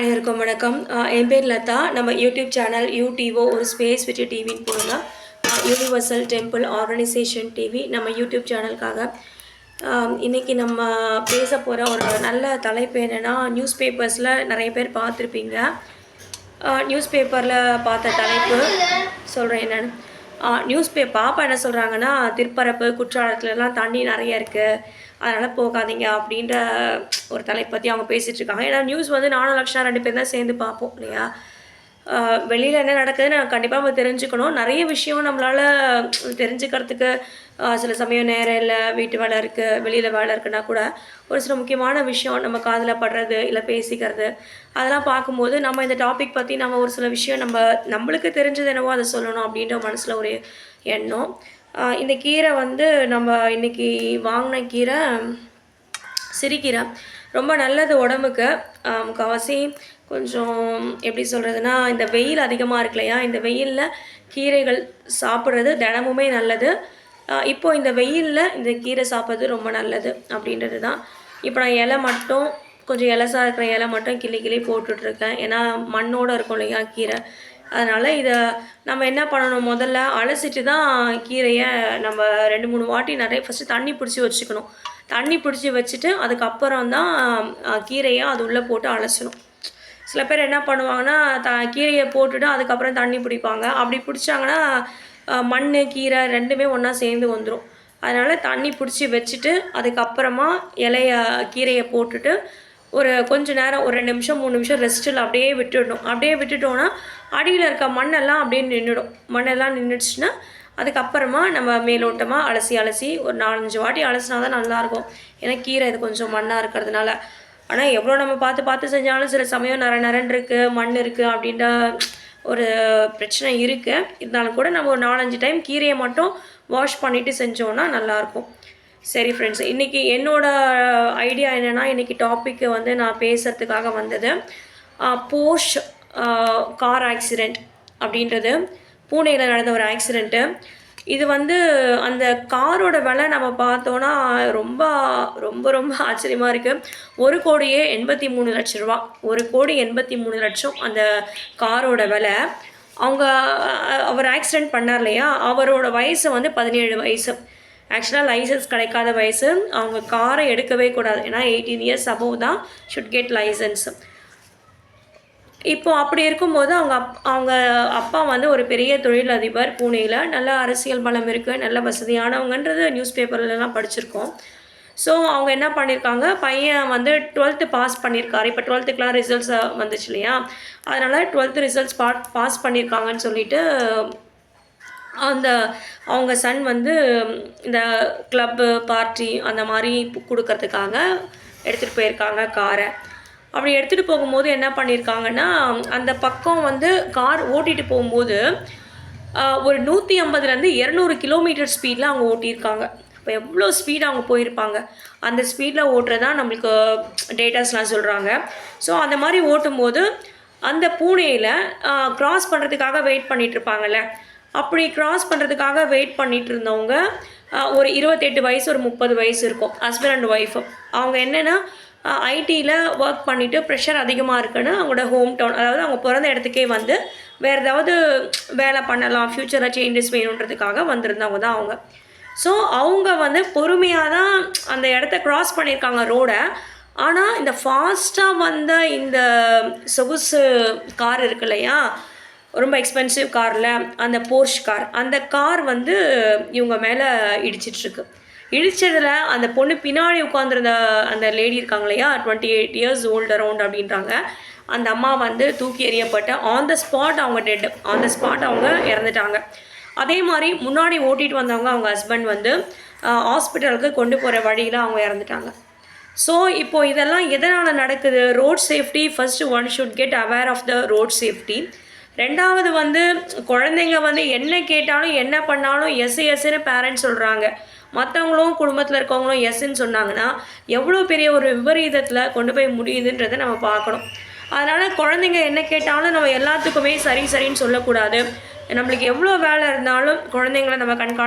அனைவருக்கும் வணக்கம். என் பேர் லதா. நம்ம யூடியூப் சேனல் யூடிஓ ஒரு ஸ்பேஸ் விட்டு டிவின்னு போடுங்க. யூனிவர்சல் டெம்பிள் ஆர்கனைசேஷன் டிவி நம்ம யூடியூப் சேனலுக்காக. இன்றைக்கி நம்ம பேச போகிற ஒரு நல்ல தலைப்பு என்னென்னா நியூஸ் பேப்பர்ஸில் நிறைய பேர் பார்த்துருப்பீங்க. நியூஸ் பேப்பரில் பார்த்த தலைப்பு சொல்கிறேன் என்னென்னு. நியூஸ் பேப்பர் பாப்பா என்ன சொல்கிறாங்கன்னா திருப்பரப்பு குற்றாலத்துலலாம் தண்ணி நிறைய இருக்குது அதனால் போகாதீங்க அப்படின்ற ஒரு தலைப்பு பற்றி அவங்க பேசிகிட்டு இருக்காங்க. ஏன்னா நியூஸ் வந்து நானும் லக்ஷா ரெண்டு பேர் தான் சேர்ந்து பார்ப்போம் இல்லையா? வெளியில் என்ன நடக்குதுன்னு நம்ம கண்டிப்பாக நம்ம தெரிஞ்சுக்கணும். நிறைய விஷயம் நம்மளால் தெரிஞ்சுக்கிறதுக்கு சில சமயம் நேரம் இல்லை வீட்டு வேலை இருக்குது வெளியில் வேலை இருக்குன்னா கூட ஒரு சில முக்கியமான விஷயம் நம்ம காதில் படுறது இல்லை பேசிக்கிறது அதெல்லாம் பார்க்கும்போது நம்ம இந்த டாபிக் பற்றி நம்ம ஒரு சில விஷயம் நம்ம நம்மளுக்கு தெரிஞ்சது என்னவோ அதை சொல்லணும் அப்படின்ற மனசில் ஒரு எண்ணம். இந்த கீரை வந்து நம்ம இன்றைக்கி வாங்கின கீரை சிரிக்கீரை ரொம்ப நல்லது உடம்புக்கு. முக்கால்வாசி கொஞ்சம் எப்படி சொல்கிறதுனா இந்த வெயில் அதிகமாக இருக்கு இல்லையா? இந்த வெயிலில் கீரைகள் சாப்பிட்றது தினமுமே நல்லது. இப்போது இப்போ இந்த வெயிலில் இந்த கீரை சாப்பிட்றது ரொம்ப நல்லது அப்படின்றது தான் இப்போ நான் இலை மட்டும் கொஞ்சம் இலசா இருக்கிற இலை மட்டும் கிள்ளி கிள்ளி போட்டுட்ருக்கேன் ஏன்னா மண்ணோடு இருக்கும் இல்லையா கீரை. அதனால் இதை நம்ம என்ன பண்ணணும்? முதல்ல அலசிட்டு தான் கீரையை நம்ம ரெண்டு மூணு வாட்டி நிறைய ஃபஸ்ட்டு தண்ணி பிடிச்சி வச்சுக்கணும். தண்ணி பிடிச்சி வச்சுட்டு அதுக்கப்புறம் தான் கீரையை அது உள்ளே போட்டு அலசணும். சில பேர் என்ன பண்ணுவாங்கன்னா த கீரையை போட்டுட்டு அதுக்கப்புறம் தண்ணி பிடிப்பாங்க. அப்படி பிடிச்சாங்கன்னா மண் கீரை ரெண்டுமே ஒன்றா சேர்ந்து வந்துடும் அதனால் தண்ணி பிடிச்சி வச்சுட்டு அதுக்கப்புறமா இலைய கீரையை போட்டுட்டு ஒரு கொஞ்ச நேரம் ஒரு ரெண்டு நிமிஷம் மூணு நிமிஷம் ரெஸ்ட்டில் அப்படியே விட்டுடணும். அப்படியே விட்டுட்டோன்னா அடியில் இருக்க மண்ணெல்லாம் அப்படியே நின்றுடும் மண்ணெல்லாம் நின்றுடுச்சுன்னா அதுக்கப்புறமா நம்ம மேலோட்டமாக அலசி அலசி ஒரு நாலஞ்சு வாட்டி அலசினா தான் நல்லாயிருக்கும். ஏன்னா கீரை இது கொஞ்சம் மண்ணாக இருக்கிறதுனால. ஆனால் எவ்வளோ நம்ம பார்த்து பார்த்து செஞ்சாலும் சில சமயம் நிற நிறன் இருக்குது மண் இருக்குது அப்படின்ற ஒரு பிரச்சனை இருக்குது இருந்தாலும் கூட நம்ம ஒரு நாலஞ்சு டைம் கீரையை மட்டும் வாஷ் பண்ணிவிட்டு செஞ்சோன்னா நல்லாயிருக்கும். சரி ஃப்ரெண்ட்ஸ் இன்றைக்கி என்னோடய ஐடியா என்னென்னா இன்றைக்கி டாப்பிக்கு வந்து நான் பேசுகிறதுக்காக வந்தது போஷ் கார் ஆக்சிடெண்ட் அப்படின்றது. பூனேயில் நடந்த ஒரு ஆக்சிடெண்ட்டு இது வந்து அந்த காரோட விலை நம்ம பார்த்தோன்னா ரொம்ப ரொம்ப ரொம்ப ஆச்சரியமாக இருக்குது ஒரு கோடியே எண்பத்தி மூணு லட்ச ரூபா. ஒரு கோடி எண்பத்தி மூணு லட்சம் அந்த காரோட விலை. அவங்க அவர் ஆக்சிடெண்ட் பண்ணார் இல்லையா? அவரோட வயசு வந்து பதினேழு வயசு. ஆக்சுவலாக லைசன்ஸ் கிடைக்காத வயசு அவங்க காரை எடுக்கவே கூடாது. ஏன்னா எயிட்டீன் இயர்ஸ் அபவ் தான் ஷுட் கெட் லைசன்ஸ் இப்போ அப்படி இருக்கும்போது அவங்க அப் அவங்க அப்பா வந்து ஒரு பெரிய தொழிலதிபர் பூனேயில் நல்ல அரசியல் பலம் இருக்குது நல்ல வசதியானவங்கன்றது நியூஸ் பேப்பர்லலாம் படிச்சிருக்கோம். ஸோ அவங்க என்ன பண்ணியிருக்காங்க பையன் வந்து டுவெல்த்து பாஸ் பண்ணியிருக்காரு இப்போ டுவெல்த்துக்கெலாம் ரிசல்ட்ஸ் வந்துச்சு இல்லையா? அதனால் டுவெல்த்து ரிசல்ட்ஸ் பா பாஸ் பண்ணியிருக்காங்கன்னு சொல்லிட்டு அந்த அவங்க சன் வந்து இந்த கிளப்பு பார்ட்டி அந்த மாதிரி கொடுக்கறதுக்காக எடுத்துகிட்டு போயிருக்காங்க காரை அப்படி எடுத்துகிட்டு போகும்போது என்ன பண்ணியிருக்காங்கன்னா அந்த பக்கம் வந்து கார் ஓட்டிகிட்டு போகும்போது ஒரு நூற்றி ஐம்பதுலேருந்து இரநூறு கிலோமீட்டர் ஸ்பீடில் அவங்க ஓட்டியிருக்காங்க. இப்போ எவ்வளோ ஸ்பீடு அவங்க போயிருப்பாங்க? அந்த ஸ்பீடில் ஓட்டுறது தான் நம்மளுக்கு டேட்டாஸ்லாம் சொல்கிறாங்க ஸோ அந்த மாதிரி ஓட்டும்போது அந்த பூனேயில் க்ராஸ் பண்ணுறதுக்காக வெயிட் பண்ணிட்டு அப்படி கிராஸ் பண்ணுறதுக்காக வெயிட் பண்ணிட்டு இருந்தவங்க ஒரு இருபத்தெட்டு வயசு ஒரு முப்பது வயசு இருக்கும். ஹஸ்பண்ட் அண்ட் ஒய்ஃபு அவங்க என்னென்னா ஐடியில் ஒர்க் பண்ணிவிட்டு ப்ரெஷர் அதிகமாக இருக்குன்னு அவங்களோட ஹோம் டவுன் அதாவது அவங்க பிறந்த இடத்துக்கே வந்து வேறு ஏதாவது வேலை பண்ணலாம் ஃப்யூச்சரில் சேஞ்சஸ் வேணுன்றதுக்காக வந்திருந்தவங்க தான் அவங்க. ஸோ அவங்க வந்து பொறுமையாக தான் அந்த இடத்த க்ராஸ் பண்ணியிருக்காங்க ரோடை ஆனால் இந்த ஃபாஸ்ட்டாக வந்த இந்த சொகுசு கார் இருக்கு இல்லையா ரொம்ப எக்ஸ்பென்சிவ் காரில் அந்த போர்ஷ் கார் அந்த கார் வந்து இவங்க மேலே இடிச்சிட்ருக்கு. இடித்ததில் அந்த பொண்ணு பின்னாடி உட்காந்துருந்த அந்த லேடி இருக்காங்க இல்லையா twenty eight years old around அப்படின்றாங்க. அந்த அம்மா வந்து தூக்கி எறியப்பட்டு ஆன் த ஸ்பாட் அவங்க டெட் ஆன் த ஸ்பாட் அவங்க இறந்துட்டாங்க. அதே மாதிரி முன்னாடி ஓட்டிகிட்டு வந்தவங்க அவங்க ஹஸ்பண்ட் வந்து ஹாஸ்பிட்டலுக்கு கொண்டு போகிற வழியில் அவங்க இறந்துட்டாங்க. ஸோ இப்போது இதெல்லாம் எதனால் நடக்குது? Road safety first one should get aware of the road safety ரெண்டாவது வந்து குழந்தைங்க வந்து என்ன கேட்டாலும் என்ன பண்ணாலும் எஸ் எஸ்ன்னு பேரண்ட்ஸ் சொல்கிறாங்க மற்றவங்களும் குடும்பத்தில் இருக்கவங்களும் எஸ்ன்னு சொன்னாங்கன்னா எவ்வளோ பெரிய ஒரு விபரீதத்தில் கொண்டு போய் முடியுதுன்றதை நம்ம பார்க்கணும். அதனால் குழந்தைங்க என்ன கேட்டாலும் நம்ம எல்லாத்துக்குமே சரி சரின்னு சொல்லக்கூடாது. நம்மளுக்கு எவ்வளோ வேலை இருந்தாலும் குழந்தைங்கள நம்ம கண்காணி